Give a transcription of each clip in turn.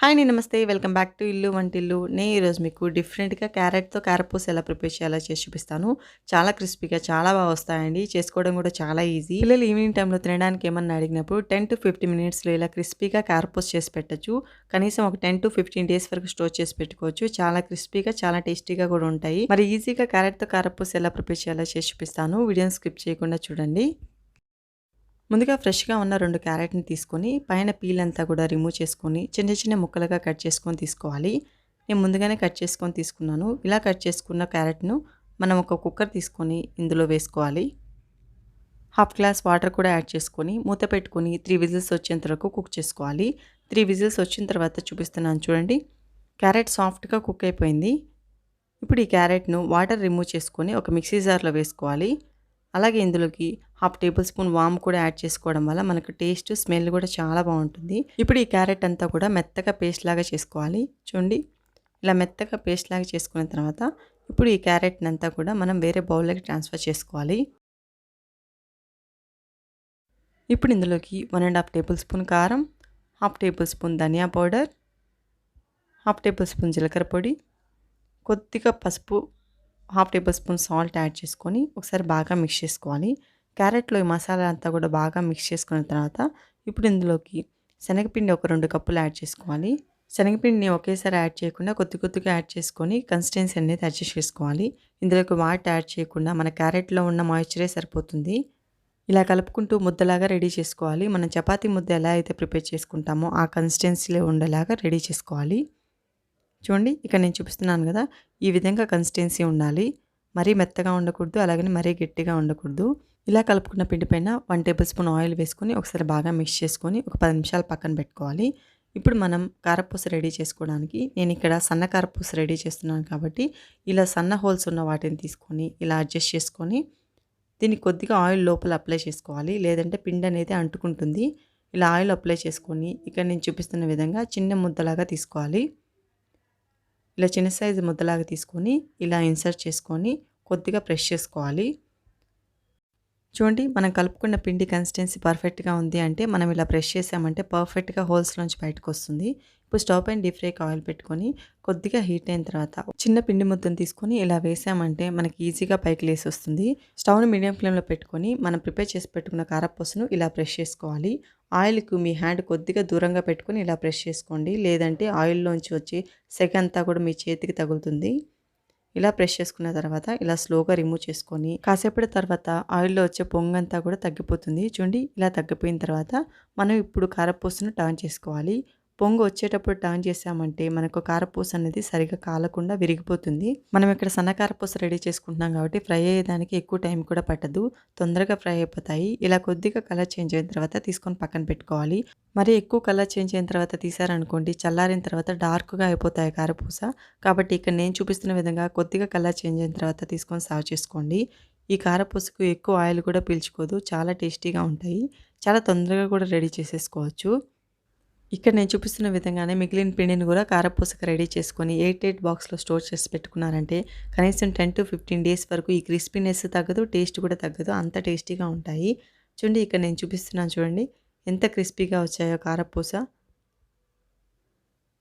Hi అండి నమస్తే. Welcome back to ఇల్లు వంటిల్లు. నేను ఈరోజు మీకు డిఫరెంట్గా క్యారెట్తో క్యారపూస్ ఎలా ప్రిపేర్ చేయాలో చేసి చూపిస్తాను. చాలా క్రిస్పీగా చాలా బాగా వస్తాయండి. చేసుకోవడం కూడా చాలా ఈజీ. పిల్లలు ఈవినింగ్ టైంలో తినడానికి ఏమన్నా అడిగినప్పుడు టెన్ టు ఫిఫ్టీ మినిట్స్లో ఇలా క్రిస్పీగా క్యారపూస్ చేసి పెట్టచ్చు. కనీసం ఒక టెన్ టు ఫిఫ్టీన్ డేస్ వరకు స్టోర్ చేసి పెట్టుకోవచ్చు. చాలా క్రిస్పీగా చాలా టేస్టీగా కూడా ఉంటాయి. మరి ఈజీగా క్యారెట్తో క్యారపూస్ ఎలా ప్రిపేర్ చేయాలో చేసి చూపిస్తాను. వీడియోని స్కిప్ చేయకుండా చూడండి. ముందుగా ఫ్రెష్గా ఉన్న రెండు క్యారెట్ని తీసుకొని పైన పీల్ అంతా కూడా రిమూవ్ చేసుకొని చిన్న చిన్న ముక్కలుగా కట్ చేసుకొని తీసుకోవాలి. నేను ముందుగానే కట్ చేసుకొని తీసుకున్నాను. ఇలా కట్ చేసుకున్న క్యారెట్ను మనం ఒక కుక్కర్ తీసుకొని ఇందులో వేసుకోవాలి. హాఫ్ గ్లాస్ వాటర్ కూడా యాడ్ చేసుకొని మూత పెట్టుకొని త్రీ విజిల్స్ వచ్చేంత వరకు కుక్ చేసుకోవాలి. త్రీ విజిల్స్ వచ్చిన తర్వాత చూపిస్తున్నాను చూడండి. క్యారెట్ సాఫ్ట్గా కుక్ అయిపోయింది. ఇప్పుడు ఈ క్యారెట్ను వాటర్ రిమూవ్ చేసుకొని ఒక మిక్సీ జార్లో వేసుకోవాలి. అలాగే ఇందులోకి హాఫ్ టేబుల్ స్పూన్ వామ్ కూడా యాడ్ చేసుకోవడం వల్ల మనకు టేస్ట్ స్మెల్ కూడా చాలా బాగుంటుంది. ఇప్పుడు ఈ క్యారెట్ అంతా కూడా మెత్తగా పేస్ట్ లాగా చేసుకోవాలి. చూడండి ఇలా మెత్తగా పేస్ట్ లాగా చేసుకున్న తర్వాత ఇప్పుడు ఈ క్యారెట్ని అంతా కూడా మనం వేరే బౌల్లోకి ట్రాన్స్ఫర్ చేసుకోవాలి. ఇప్పుడు ఇందులోకి one and half tablespoon కారం హాఫ్ టేబుల్ స్పూన్ ధనియా పౌడర్ హాఫ్ టేబుల్ స్పూన్ జీలకర్ర పొడి కొద్దిగా పసుపు half tablespoon salt add చేసుకొని ఒకసారి బాగా మిక్స్ చేసుకోవాలి. క్యారెట్లో ఈ మసాలా అంతా కూడా బాగా మిక్స్ చేసుకున్న తర్వాత ఇప్పుడు ఇందులోకి శనగపిండి ఒక రెండు కప్పులు యాడ్ చేసుకోవాలి. శనగపిండిని ఒకేసారి యాడ్ చేయకుండా కొద్ది కొద్దిగా యాడ్ చేసుకొని కన్సిస్టెన్సీ అనేది అడ్జస్ట్ చేసుకోవాలి. ఇందులోకి వాటర్ యాడ్ చేయకుండా మన క్యారెట్లో ఉన్న మాయిశ్చరే సరిపోతుంది. ఇలా కలుపుకుంటూ ముద్దలాగా రెడీ చేసుకోవాలి. మనం చపాతీ ముద్ద ఎలా అయితే ప్రిపేర్ చేసుకుంటామో ఆ కన్సిస్టెన్సీలో ఉండేలాగా రెడీ చేసుకోవాలి. చూడండి ఇక్కడ నేను చూపిస్తున్నాను కదా ఈ విధంగా కన్సిస్టెన్సీ ఉండాలి. మరీ మెత్తగా ఉండకూడదు అలాగని మరీ గట్టిగా ఉండకూడదు. ఇలా కలుపుకున్న పిండి పైన వన్ టేబుల్ స్పూన్ ఆయిల్ వేసుకొని ఒకసారి బాగా మిక్స్ చేసుకొని ఒక పది నిమిషాలు పక్కన పెట్టుకోవాలి. ఇప్పుడు మనం కారపూస రెడీ చేసుకోవడానికి నేను ఇక్కడ సన్న కారపూస రెడీ చేస్తున్నాను కాబట్టి ఇలా సన్న హోల్స్ ఉన్న వాటిని తీసుకొని ఇలా అడ్జస్ట్ చేసుకొని దీన్ని కొద్దిగా ఆయిల్ లోపల అప్లై చేసుకోవాలి. లేదంటే పిండి అనేది అంటుకుంటుంది. ఇలా ఆయిల్ అప్లై చేసుకొని ఇక్కడ నేను చూపిస్తున్న విధంగా చిన్న ముద్దలాగా తీసుకోవాలి. ఇలా చిన్న సైజు ముద్దలాగా తీసుకొని ఇలా ఇన్సర్ట్ చేసుకొని కొద్దిగా ప్రెష్ చేసుకోవాలి. చూడండి మనం కలుపుకున్న పిండి కన్సిస్టెన్సీ పర్ఫెక్ట్గా ఉంది అంటే మనం ఇలా ప్రెష్ చేసామంటే పర్ఫెక్ట్గా హోల్స్లోంచి బయటకు వస్తుంది ఇప్పుడు స్టవ్ పైన డీప్ ఫ్రైకి ఆయిల్ పెట్టుకొని కొద్దిగా హీట్ అయిన తర్వాత చిన్న పిండి ముద్దను తీసుకొని ఇలా వేసామంటే మనకి ఈజీగా పైకి లేసి వస్తుంది స్టవ్ని మీడియం ఫ్లేమ్లో పెట్టుకొని మనం ప్రిపేర్ చేసి పెట్టుకున్న కారపూసను ఇలా ప్రెష్ చేసుకోవాలి. ఆయిల్కు మీ హ్యాండ్ కొద్దిగా దూరంగా పెట్టుకొని ఇలా ప్రెష్ చేసుకోండి. లేదంటే ఆయిల్లోంచి వచ్చి సెగ అంతా కూడా మీ చేతికి తగులుతుంది. ఇలా ప్రెస్ చేసుకున్న తర్వాత ఇలా స్లోగా రిమూవ్ చేసుకొని కాసేపటి తర్వాత ఆయిల్లో వచ్చే పొంగంతా కూడా తగ్గిపోతుంది. చూడండి ఇలా తగ్గిపోయిన తర్వాత మనం ఇప్పుడు కారపూసను టర్న్ చేసుకోవాలి. పొంగు వచ్చేటప్పుడు టర్న్ చేసామంటే మనకు కారపూస అనేది సరిగా కాలకుండా విరిగిపోతుంది. మనం ఇక్కడ సన్న కారపూస రెడీ చేసుకుంటున్నాం కాబట్టి ఫ్రై అయ్యేదానికి ఎక్కువ టైం కూడా పట్టదు. తొందరగా ఫ్రై అయిపోతాయి. ఇలా కొద్దిగా కలర్ చేంజ్ అయిన తర్వాత తీసుకొని పక్కన పెట్టుకోవాలి. మరి ఎక్కువ కలర్ చేంజ్ అయిన తర్వాత తీసారనుకోండి చల్లారిన తర్వాత డార్క్గా అయిపోతాయి కారపూస. కాబట్టి ఇక్కడ నేను చూపిస్తున్న విధంగా కొద్దిగా కలర్ చేంజ్ అయిన తర్వాత తీసుకొని సర్వ్ చేసుకోండి. ఈ కారపూసకు ఎక్కువ ఆయిల్ కూడా పీల్చుకోదు. చాలా టేస్టీగా ఉంటాయి. చాలా తొందరగా కూడా రెడీ చేసేసుకోవచ్చు. ఇక్కడ నేను చూపిస్తున్న విధంగానే మిగిలిన పిండిని కూడా కారపూసకు రెడీ చేసుకొని ఎయిట్ ఎయిట్ బాక్స్లో స్టోర్ చేసి పెట్టుకున్నారంటే కనీసం టెన్ టు ఫిఫ్టీన్ డేస్ వరకు ఈ క్రిస్పీనెస్ తగ్గదు టేస్ట్ కూడా తగ్గదు అంత టేస్టీగా ఉంటాయి. చూడండి ఇక్కడ నేను చూపిస్తున్నాను చూడండి ఎంత క్రిస్పీగా వచ్చాయో కారపూస.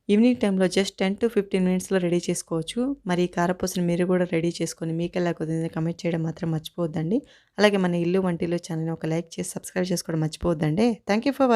ఈవినింగ్ టైంలో జస్ట్ టెన్ టు ఫిఫ్టీన్ మినిట్స్లో రెడీ చేసుకోవచ్చు. మరి ఈ కారపూసను మీరు కూడా రెడీ చేసుకొని మీకు ఎలా కుదిరింది కమెంట్ చేయడం మాత్రం మర్చిపోవద్దండి. అలాగే మన ఇల్లు వంటిలో ఛానల్ని ఒక లైక్ చేసి సబ్స్క్రైబ్ చేసుకోవడం మర్చిపోవద్దండి. Thank you for watching